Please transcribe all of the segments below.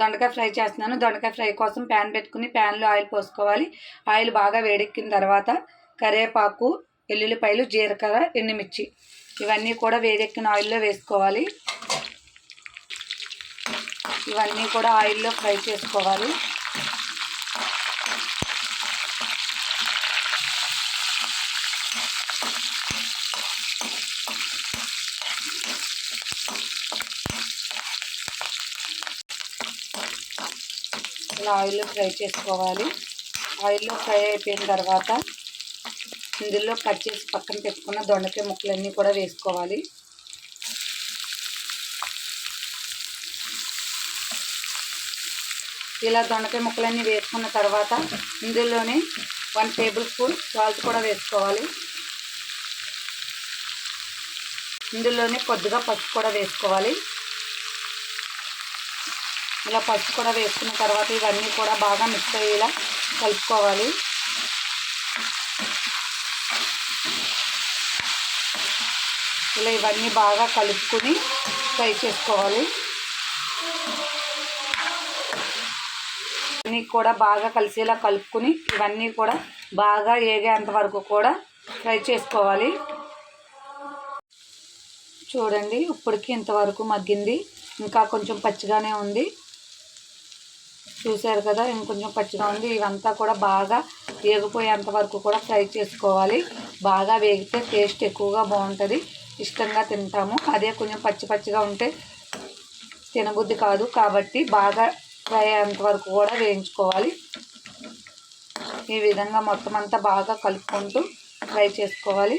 దొండకాయ ఫ్రై చేస్తున్నాను. దొండకాయ ఫ్రై కోసం ప్యాన్ పెట్టుకుని ప్యాన్లో ఆయిల్ పోసుకోవాలి. ఆయిల్ బాగా వేడెక్కిన తర్వాత కరివేపాకు ఎల్లుల్లిపాయలు జీలకర్ర ఎండుమిర్చి ఇవన్నీ కూడా వేడెక్కిన ఆయిల్లో వేసుకోవాలి. ఇవన్నీ కూడా ఆయిల్లో ఫ్రై చేసుకోవాలి. ఇలా ఆయిల్లో ఫ్రై చేసుకోవాలి. ఆయిల్లో ఫ్రై అయిపోయిన తర్వాత ఇందులో కట్ చేసి పక్కన పెట్టుకున్న దొండకాయ ముక్కలన్నీ కూడా వేసుకోవాలి. ఇలా దొండకాయ ముక్కలన్నీ వేసుకున్న తర్వాత ఇందులోనే వన్ టేబుల్ స్పూన్ సాల్ట్ కూడా వేసుకోవాలి. ఇందులోనే కొద్దిగా పసుపు కూడా వేసుకోవాలి. ఇలా పసుపు కూడా వేసుకున్న తర్వాత ఇవన్నీ కూడా బాగా మిక్స్ అయ్యేలా కలుపుకోవాలి. ఇలా ఇవన్నీ బాగా కలుపుకుని ఫ్రై చేసుకోవాలి. ఇవన్నీ కూడా బాగా కలిసేలా కలుపుకుని ఇవన్నీ కూడా బాగా ఏగేంత వరకు కూడా ఫ్రై చేసుకోవాలి. చూడండి ఇప్పటికి ఇంతవరకు మగ్గింది. ఇంకా కొంచెం పచ్చిగానే ఉంది. చూశారు కదా ఇంకొంచెం పచ్చిగా ఉంది. ఇవంతా కూడా బాగా వేగిపోయేంత వరకు కూడా ఫ్రై చేసుకోవాలి. బాగా వేగితే టేస్ట్ ఎక్కువగా బాగుంటుంది. ఇష్టంగా తింటాము. అదే కొంచెం పచ్చి పచ్చిగా ఉంటే తినబుద్ధి కాదు. కాబట్టి బాగా ఫ్రై అయ్యేంత వరకు కూడా వేయించుకోవాలి. ఈ విధంగా మొత్తం అంతా బాగా కలుపుకుంటూ ఫ్రై చేసుకోవాలి.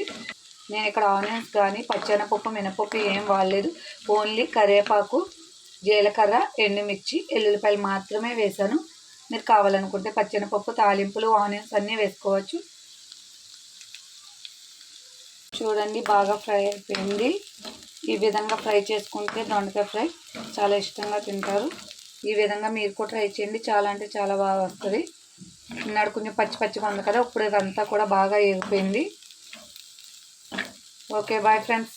నేను ఇక్కడ ఆనియన్స్ కానీ పచ్చెనపప్పు మినపప్పు ఏం వాడలేదు. ఓన్లీ కరివేపాకు జీలకర్ర ఎండుమిర్చి ఎల్లుల్లిపాయలు మాత్రమే వేసాను మీరు కావాలనుకుంటే పచ్చెనపప్పు తాలింపులు ఆనియన్స్ అన్నీ వేసుకోవచ్చు. చూడండి బాగా ఫ్రై అయిపోయింది. ఈ విధంగా ఫ్రై చేసుకుంటే దొండకాయ ఫ్రై చాలా ఇష్టంగా తింటారు. ఈ విధంగా మీరు కూడా ట్రై చేయండి. చాలా అంటే చాలా బాగా వస్తుంది. నాడు కొంచెం పచ్చి పచ్చిగా ఉంది కదా ఇప్పుడు ఇదంతా కూడా బాగా ఎగిపోయింది ఓకే బాయ్ ఫ్రెండ్స్.